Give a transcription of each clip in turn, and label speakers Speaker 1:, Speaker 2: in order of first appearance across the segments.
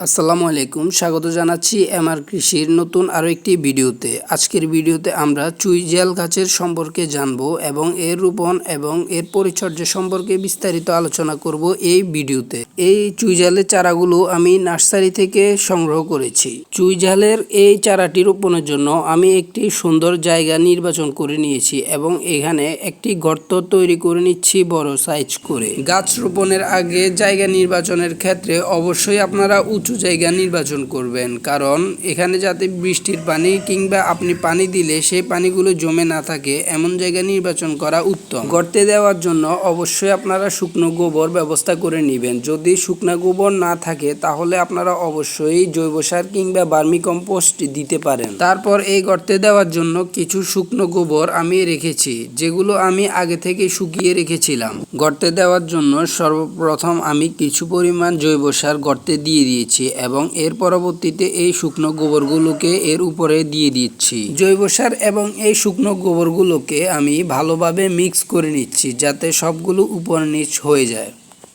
Speaker 1: আসসালামু আলাইকুম। স্বাগত জানাচ্ছি এমআর কৃষির নতুন আরও একটি ভিডিওতে। আজকের ভিডিওতে আমরা চুইজাল গাছের সম্পর্কে জানব এবং এর রোপণ এবং এর পরিচর্যা সম্পর্কে বিস্তারিত আলোচনা করব এই ভিডিওতে। এই চুইজালের চারাগুলো আমি নার্সারি থেকে সংগ্রহ করেছি। চুইজালের এই চারাটি রোপণের জন্য আমি একটি সুন্দর জায়গা নির্বাচন করে নিয়েছি এবং এখানে একটি গর্ত তৈরি করে নিচ্ছি বড় সাইজ করে। গাছ রোপণের আগে জায়গা নির্বাচনের ক্ষেত্রে অবশ্যই আপনারা উঁচু জায়গা নির্বাচন করবেন, কারণ এখানে যাতে বৃষ্টির পানি কিংবা আপনি পানি দিলে সেই পানিগুলো জমে না থাকে, এমন জায়গা নির্বাচন করা উত্তম। গর্তে দেওয়ার জন্য অবশ্যই আপনারা শুকনো গোবর ব্যবস্থা করে নেবেন। যদি শুকনো গোবর না থাকে, তাহলে আপনারা অবশ্যই জৈব সার কিংবা বার্মি কম্পোস্ট দিতে পারেন। তারপর এই গর্তে দেওয়ার জন্য কিছু শুকনো গোবর আমি রেখেছি, যেগুলো আমি আগে থেকে শুকিয়ে রেখেছিলাম। গর্তে দেওয়ার জন্য সর্বপ্রথম আমি কিছু পরিমাণ জৈব সার গর্তে দিয়ে দিয়েছি এবং এর পরবর্তীতে এই শুকনো গোবরগুলোকে এর উপরে দিয়ে দিচ্ছি। জৈব সার এবং এই শুকনো গোবরগুলোকে আমি ভালোভাবে মিক্স করে নিচ্ছি, যাতে সবগুলো উপর নিচ হয়ে যায়।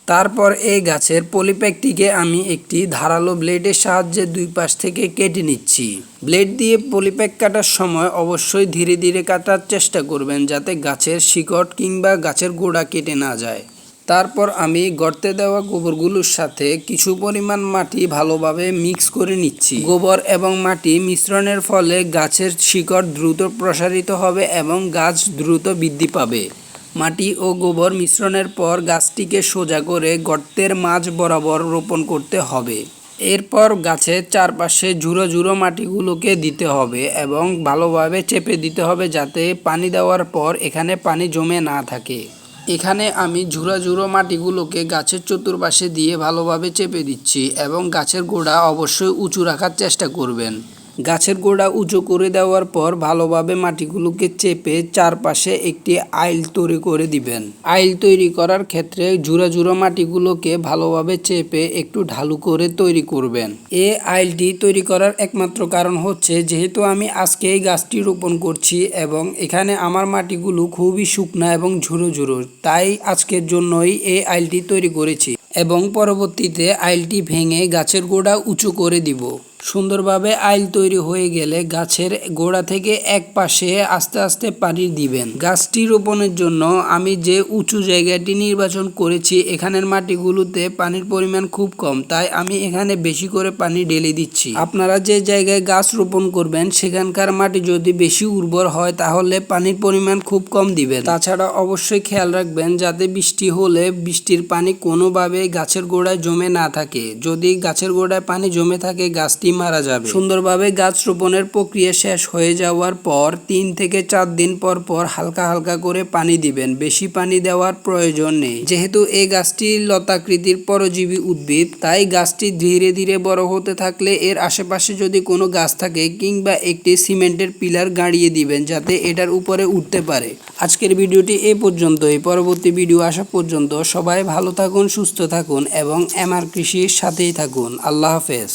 Speaker 1: তারপর এই গাছের পলিপ্যাকটিকে আমি একটি ধারালো ব্লেডের সাহায্যে দুই পাশ থেকে কেটে নিচ্ছি। ব্লেড দিয়ে পলিপ্যাক কাটার সময় অবশ্যই ধীরে ধীরে কাটার চেষ্টা করবেন যাতে গাছের শিকড় কিংবা গাছের গোড়া কেটে না যায়। তারপর আমি গর্তে দেওয়া গোবরগুলোর সাথে কিছু পরিমাণ মাটি ভালোভাবে মিক্স করে নিচ্ছি। গোবর এবং মাটি মিশ্রণের ফলে গাছের শিকড় দ্রুত প্রসারিত হবে এবং গাছ দ্রুত বৃদ্ধি পাবে। মাটি ও গোবর মিশ্রণের পর গাছটিকে সোজা করে গর্তের মাঝ বরাবর রোপণ করতে হবে। এরপর গাছের চারপাশে ঝুড়ো ঝুড়ো মাটিগুলোকে দিতে হবে এবং ভালোভাবে চেপে দিতে হবে যাতে পানি দেওয়ার পর এখানে পানি জমে না থাকে। এখানে আমি ঝুড়া ঝুড়ো মাটিগুলোকে গাছের চতুর্পাশে দিয়ে ভালোভাবে চেপে দিচ্ছি এবং গাছের গোড়া অবশ্যই উঁচু রাখার চেষ্টা করবেন। গাছের গোড়া উঁচু করে দেওয়ার পর ভালোভাবে মাটিগুলোকে চেপে চারপাশে একটি আইল তৈরি করে দিবেন। আইল তৈরি করার ক্ষেত্রে ঝুড়া জুড়া মাটিগুলোকে ভালোভাবে চেপে একটু ঢালু করে তৈরি করবেন। এই আইলটি তৈরি করার একমাত্র কারণ হচ্ছে, যেহেতু আমি আজকে এই গাছটি রোপণ করছি এবং এখানে আমার মাটিগুলো খুবই শুকনা এবং ঝুড়ো ঝুড়ো তাই আজকের জন্যই এই আইলটি তৈরি করেছি এবং পরবর্তীতে আইলটি ভেঙে গাছের গোড়া উঁচু করে দিব। সুন্দরভাবে আইল তৈরি হয়ে গেলে গাছের গোড়া থেকে এক পাশে আস্তে আস্তে পানি দিবেন। গাছটি রোপণের জন্য আমি যে উঁচু জায়গাটি নির্বাচন করেছি, এখানের মাটিগুলোতে পানির পরিমাণ খুব কম, তাই আমি এখানে বেশি করে পানি ঢেলে দিচ্ছি। আপনারা যে জায়গায় গাছ রোপণ করবেন, সেখানকার মাটি যদি বেশি উর্বর হয়, তাহলে পানির পরিমাণ খুব কম দিবেন। তাছাড়া অবশ্যই খেয়াল রাখবেন, যাতে বৃষ্টি হলে বৃষ্টির পানি কোনোভাবে গাছের গোড়ায় জমে না থাকে। যদি গাছের গোড়ায় পানি জমে থাকে, গাছটি মারা যাবে। সুন্দরভাবে গাছ রোপণের প্রক্রিয়া শেষ হয়ে যাওয়ার পর তিন থেকে চার দিন পর পর হালকা হালকা করে পানি দিবেন। বেশি পানি দেওয়ার প্রয়োজন নেই। যেহেতু এই গাছটি লতাকৃতির পরজীবী উদ্ভিদ, তাই গাছটি ধীরে ধীরে বড় হতে থাকলে এর আশেপাশে যদি কোনো গাছ থাকে কিংবা একটি সিমেন্টের পিলার গাড়িয়ে দিবেন যাতে এটার উপরে উঠতে পারে। আজকের ভিডিওটি এ পর্যন্তই। পরবর্তী ভিডিও আসা পর্যন্ত সবাই ভালো থাকুন, সুস্থ থাকুন এবং এমআর কৃষির সাথেই থাকুন। আল্লাহ হাফেজ।